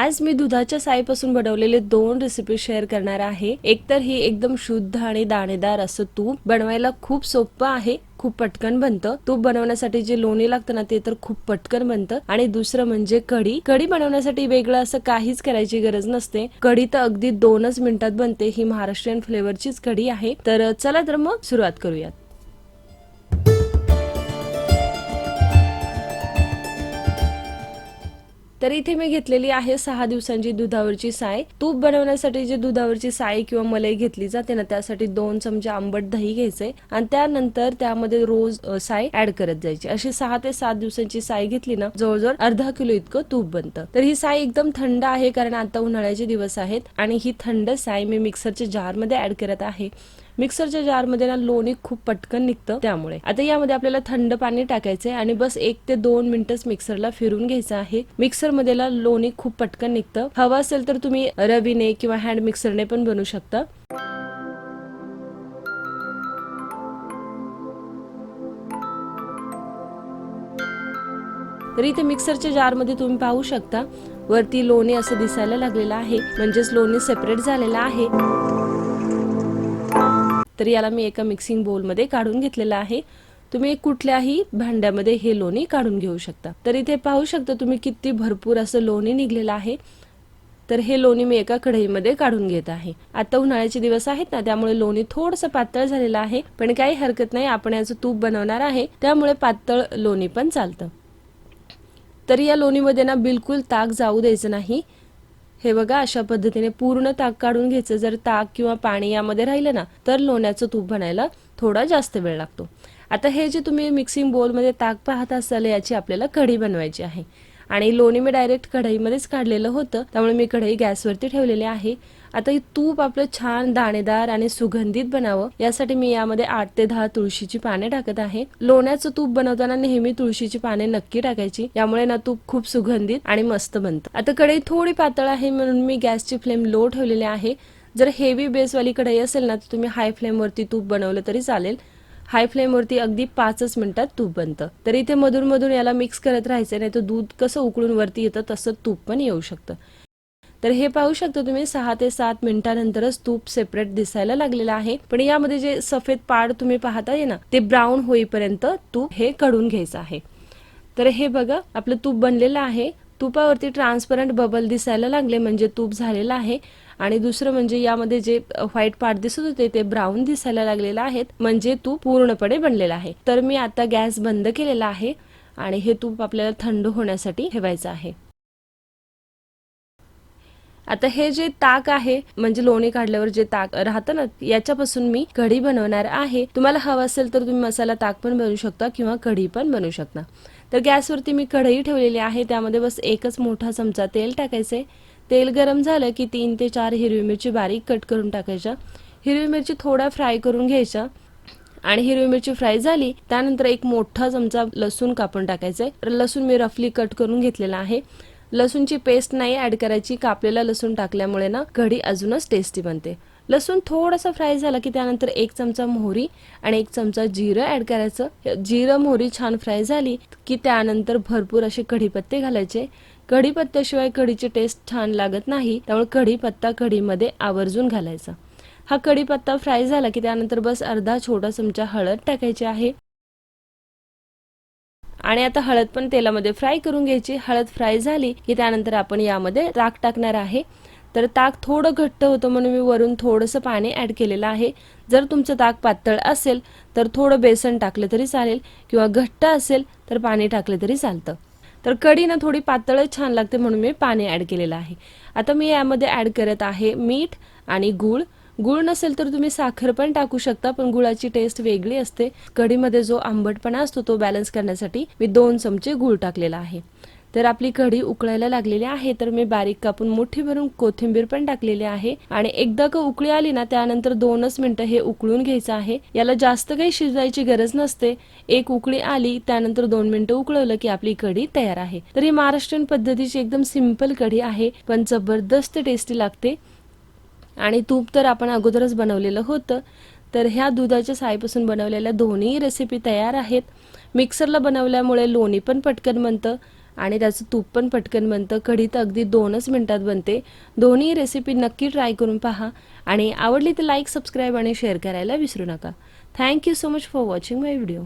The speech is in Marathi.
आज मी दुधाच्या साईपासून बनवलेले दोन रेसिपी शेअर करणार आहे. एक तर ही एकदम शुद्ध आणि दाणेदार असं तूप बनवायला खूप सोपं आहे खूप पटकन बनतं. तूप बनवण्यासाठी जे लोणी लागतं ना ते तर खूप पटकन बनतं. आणि दुसरं म्हणजे कढी. कढी बनवण्यासाठी वेगळं असं काहीच करायची गरज नसते. कढी तर अगदी दोनच मिनिटात बनते. ही महाराष्ट्रीयन फ्लेवरचीच कढी आहे. तर चला तर मग सुरुवात करूयात. तर इथे मी घेतलेली आहे सहा दिवसांची दुधावरची साय. तूप बनवण्यासाठी जी दुधावरची साय किंवा मलाई घेतली जाते ना त्यासाठी दोन चमचे आंबट दही घ्यायचे आणि त्यानंतर त्यामध्ये रोज साय ऍड करत जायची. अशी सहा ते सात दिवसांची साय घेतली ना जवळजवळ अर्धा किलो इतकं तूप बनतं. तर ही साय एकदम थंड आहे कारण आता उन्हाळ्याचे दिवस आहेत आणि ही थंड साय मी मिक्सरच्या जारमध्ये ऍड करत आहे. मिक्सरच्या जारमध्ये ना लोणी खूप पटकन निघतं त्यामुळे. आता यामध्ये आपल्याला थंड पाणी टाकायचंय आणि बस एक ते दोन मिनिटच मिक्सरला फिरून घ्यायचं आहे. मिक्सरमध्ये ना लोणी खूप पटकन निघतं. हवं असेल तर तुम्ही रवीने किंवा हँड मिक्सरने पण बनवू शकता. तर इथे मिक्सरच्या जारमध्ये तुम्ही पाहू शकता वरती लोणी असं दिसायला लागलेलं आहे. म्हणजेच लोणी सेपरेट झालेलं आहे. तर याला मी एका मिक्सिंग बोलमध्ये काढून घेतलेलं आहे. तुम्ही कुठल्याही भांड्यामध्ये हे लोणी काढून घेऊ शकता. तर इथे पाहू शकता तुम्ही किती भरपूर असं लोणी निघलेलं आहे. तर हे लोणी मी एका कढईमध्ये काढून घेत आहे. आता उन्हाळ्याचे दिवस आहेत ना त्यामुळे लोणी थोडंसं पातळ झालेलं आहे. पण काही हरकत नाही आपण याचं तूप बनवणार आहे. त्यामुळे पातळ लोणी पण चालतं. तर या लोणीमध्ये ना बिलकुल ताक जाऊ द्यायचं नाही. हे बघा अशा पद्धतीने पूर्ण ताक काढून घ्यायचं. जर ताक किंवा पाणी यामध्ये राहिलं ना तर लोण्याचं तूप बनायला थोडा जास्त वेळ लागतो. आता हे जे तुम्ही मिक्सिंग बोलमध्ये ताक पाहत असाल याची आपल्याला कढी बनवायची आहे. आणि लोणी मी डायरेक्ट कढईमध्येच काढलेलं होतं. त्यामुळे मी कढई गॅसवरती ठेवलेली आहे. आता तूप आपलं छान दाणेदार आणि सुगंधित बनावं. यासाठी मी यामध्ये आठ ते दहा तुळशीची पाने टाकत आहे. लोण्याचं तूप बनवताना नेहमी तुळशीची पाने नक्की टाकायची. यामुळे ना तूप खूप सुगंधित आणि मस्त बनतं. आता कढई थोडी पातळ आहे म्हणून मी गॅसची फ्लेम लो ठेवलेली आहे. जर हेवी बेसवाली कढई असेल ना तर तुम्ही हाय फ्लेमवरती तूप बनवलं तरी चालेल. हाय फ्लेमवरती अगदी पाचच मिनिटात तूप बनतं. तर इथे मधून मधून याला मिक्स करत राहायचं नाही तर दूध कसं उकळून वरती येतं तसं तूप पण येऊ शकतं. तर हे पाहू शकता तुम्ही सहा ते सात मिनिटानंतरच तूप सेपरेट दिसायला लागलेलं आहे. पण यामध्ये जे सफेद पाड तुम्ही पाहताय ना ते ब्राऊन होईपर्यंत तूप हे कढून घ्यायचं आहे. तर हे बघा आपलं तूप बनलेलं आहे. तुपावरती ट्रान्सपरंट बबल दिसायला लागले म्हणजे तूप झालेलं आहे. आणि दुसरं म्हणजे यामध्ये जे व्हाईट पार्ट दिसत होते ते ब्राऊन दिसायला लागलेलं आहेत. म्हणजे तूप पूर्णपणे बनलेलं आहे. तर मी आता गॅस बंद केलेला आहे आणि हे तूप आपल्याला थंड होण्यासाठी ठेवायचं आहे. आता हे जे ताक आहे म्हणजे लोणी काढल्यावर जे ताक राहतं ना याच्यापासून मी कढी बनवणार आहे. तुम्हाला हवं असेल तर तुम्ही मसाला ताक पण बनवू शकता किंवा कढी पण बनवू शकता. तर गॅसवरती मी कढई ठेवलेली आहे त्यामध्ये बस एकच मोठा चमचा तेल टाकायचे. तेल गरम झालं की तीन ते चार हिरवी मिरची बारीक कट करून टाकायच्या. हिरवी मिरची थोडा फ्राय करून घ्यायच्या. आणि हिरवी मिरची फ्राय झाली त्यानंतर एक मोठा चमचा लसूण कापून टाकायचंय तर लसूण मी रफली कट करून घेतलेला आहे. लसूणची पेस्ट नाही ॲड करायची कापलेला लसूण टाकल्यामुळे ना कढी अजूनच टेस्टी बनते. लसूण थोडंसं फ्राय झाला की त्यानंतर एक चमचा मोहरी आणि एक चमचा जिरं ॲड करायचं. जिरं मोहरी छान फ्राय झाली की त्यानंतर भरपूर असे कढीपत्ते घालायचे. कढीपत्त्याशिवाय कढीची टेस्ट छान लागत नाही त्यामुळे कढीपत्ता कढीमध्ये आवर्जून घालायचा. हा कढीपत्ता फ्राय झाला की त्यानंतर बस अर्धा छोटा चमचा हळद टाकायची आहे. आणि आता हळद पण तेलामध्ये फ्राय करून घ्यायची. हळद फ्राय झाली की त्यानंतर आपण यामध्ये राख टाकणार आहे. तर ताक थोडं घट्ट होतं म्हणून मी वरून थोडंसं पाणी ऍड केलेलं आहे. जर तुमचं ताक पातळ असेल तर थोडं बेसन टाकलं तरी चालेल किंवा घट्ट असेल तर पाणी टाकलं तरी चालतं. तर कढी ना थोडी पातळच छान लागते म्हणून मी पाणी ऍड केलेलं आहे. आता मी यामध्ये ऍड करत आहे मीठ आणि गूळ. गुळ नसेल तर तुम्ही साखर पण टाकू शकता पण गुळाची टेस्ट वेगळी असते. कढीमध्ये जो आंबटपणा असतो तो बॅलन्स करण्यासाठी मी दोन चमचे गुळ टाकलेला आहे. तर आपली कढी उकळायला लागलेली आहे तर मी बारीक कापून मोठी भरून कोथिंबीर पण टाकलेली आहे. आणि एकदा का उकळी आली ना त्यानंतर दोनच मिनिटं हे उकळून घ्यायचं आहे. याला जास्त काही शिजवायची गरज नसते. एक उकळी आली त्यानंतर दोन मिनिटं उकळवलं की आपली कढी तयार आहे. तर ही महाराष्ट्रीयन पद्धतीची एकदम सिंपल कढी आहे पण जबरदस्त टेस्टी लागते. आणि तूप तर आपण अगोदरच बनवलेलं होतं. तर ह्या दुधाच्या साईपासून बनवलेल्या दोन्ही रेसिपी तयार आहेत. मिक्सरला बनवल्यामुळे लोणी पण पटकन बनतं. आणि त्याचं तूप पण पटकन बनतं. कढी तर अगदी दोनच मिनटात बनते. दोन्ही रेसिपी नक्की ट्राय करून पहा. आणि आवडली तर लाईक सबस्क्राईब आणि शेअर करायला विसरू नका. Thank you so much for watching my video